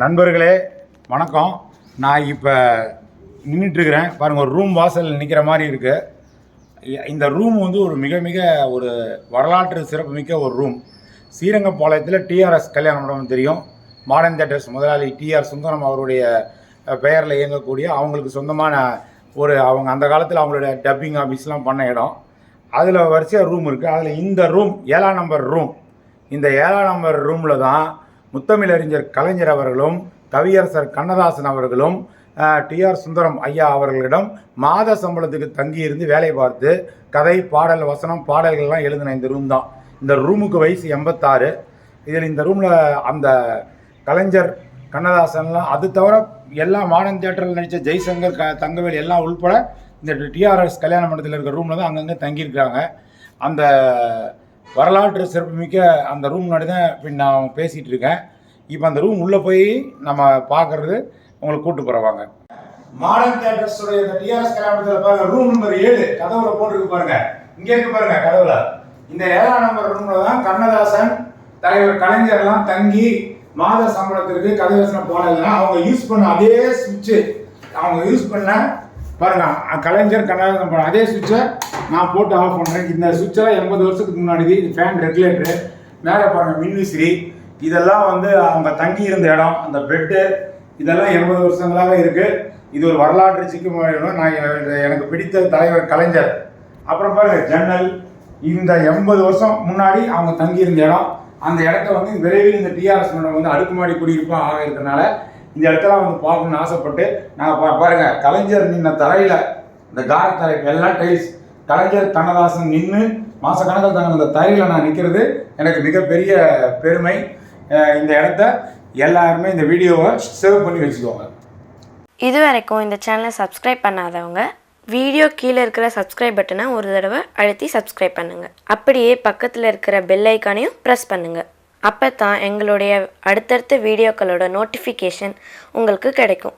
நண்பர்களே வணக்கம். நான் இப்போ நின்றுட்டுருக்கிறேன் பாருங்கள் ஒரு ரூம் வாசலில் நிற்கிற மாதிரி இருக்குது இந்த ரூம் வந்து ஒரு மிக மிக ஒரு வரலாற்று சிறப்புமிக்க ஒரு ரூம் ஸ்ரீரங்கபாளையத்தில் டிஆர்எஸ் கல்யாண மண்டபம் தெரியும். மாடர்ன் தேட்டர்ஸ் முதலாளி டிஆர் சுந்தரம் அவருடைய பெயரில் இயங்கக்கூடிய அவங்களுக்கு சொந்தமான ஒரு அவங்க அந்த காலத்தில் அவங்களுடைய டப்பிங் ஆஃபீஸ்லாம் பண்ண இடம். அதில் வரிசையாக ரூம் இருக்குது அதில் இந்த ரூம் ஏழாம் நம்பர் ரூம் இந்த ஏழாம் நம்பர் ரூமில் தான் முத்தமிழறிஞர் கலைஞர் அவர்களும் கவியரசர் கண்ணதாசன் அவர்களும் டிஆர் சுந்தரம் ஐயா அவர்களிடம் மாத சம்பளத்துக்கு தங்கியிருந்து வேலை பார்த்து கதை பாடல் வசனம் பாடல்கள்லாம் எழுதின இந்த ரூம் தான். இந்த ரூமுக்கு வயசு எண்பத்தாறு. இதில் இந்த ரூமில் அந்த கலைஞர் கண்ணதாசன்லாம் அது தவிர எல்லா மாடர்ன் தியேட்டரில் நடித்த ஜெய்சங்கர் க தங்கவேல் எல்லாம் உள்பட இந்த டிஆர்எஸ் கல்யாண மண்டபத்தில் இருக்கிற ரூமில் தான் அங்கங்கே தங்கியிருக்காங்க. அந்த வரலாற்று சிறப்புமிக்க அந்த ரூம் முன்னாடி தான் இப்போ நான் பேசிகிட்டு இருக்கேன். இப்போ அந்த ரூம் உள்ளே போய் நம்ம பார்க்கறது உங்களை கூட்டு போகிறவாங்க மாடர்ன் தியேட்டர்ஸுடைய இந்த டிஆர்எஸ் கல்யாணத்தில் பாருங்க ரூம் நம்பர் ஏழு கதவுல போட்டுருக்கு பாருங்க. இங்கே இருக்கு பாருங்க கதவுல. இந்த ஏழாம் நம்பர் ரூம்ல தான் கண்ணதாசன் தலைவர் கலைஞர்லாம் தங்கி மாத சம்பளத்திற்கு கதவசனம் போனதுன்னா அவங்க யூஸ் பண்ண அதே சுவிட்சு அவங்க யூஸ் பண்ண பாருங்க கலைஞர் கண்ணதாசன் போன அதே சுவிட்சை நான் போட்டு ஆஃப் பண்ணுறேன் இந்த சுவிட்செல்லாம் எண்பது வருஷத்துக்கு முன்னாடி இது ஃபேன் ரெகுலேட்டரு மேலே பாருங்க மின்விசிறி. இதெல்லாம் வந்து அவங்க தங்கி இருந்த இடம் அந்த பெட்டு இதெல்லாம் எண்பது வருஷங்களாக இருக்கு. இது ஒரு வரலாற்று சிக்கும் நான் எனக்கு பிடித்த தலைவர் கலைஞர். அப்புறம் பாருங்க ஜன்னல் இந்த எண்பது வருஷம் முன்னாடி அவங்க தங்கி இருந்த இடம். அந்த இடத்த வந்து விரைவில் இந்த டிஆர்எஸ் மண்டபம் வந்து அடுக்குமாடி குடியிருப்பாக ஆக இருக்கிறனால இந்த இடத்தெல்லாம் வந்து பார்க்கணும்னு ஆசைப்பட்டு நான் பா- பாருங்க கலைஞர் நின்ன தரையில இந்த கார தரை எல்லாம் டைல்ஸ் கலைஞர் கண்ணதாசன் நின்று மாசக்கணக்கில் தங்க அந்த தரையில நான் நிற்கிறது எனக்கு மிகப்பெரிய பெருமை. இந்த இடத்த எல்லாருமே இந்த வீடியோவை சேவ் பண்ணி வச்சுக்கோங்க. இது வரைக்கும் இந்த சேனலை சப்ஸ்கிரைப் பண்ணாதவங்க வீடியோ கீழே இருக்கிற சப்ஸ்கிரைப் பட்டனை ஒரு தடவை அழுத்தி சப்ஸ்கிரைப் பண்ணுங்கள் அப்படியே பக்கத்தில் இருக்கிற பெல் ஐக்கானையும் ப்ரெஸ் பண்ணுங்கள் அப்போ தான் எங்களுடைய அடுத்தடுத்த வீடியோக்களோட நோட்டிஃபிகேஷன் உங்களுக்கு கிடைக்கும்.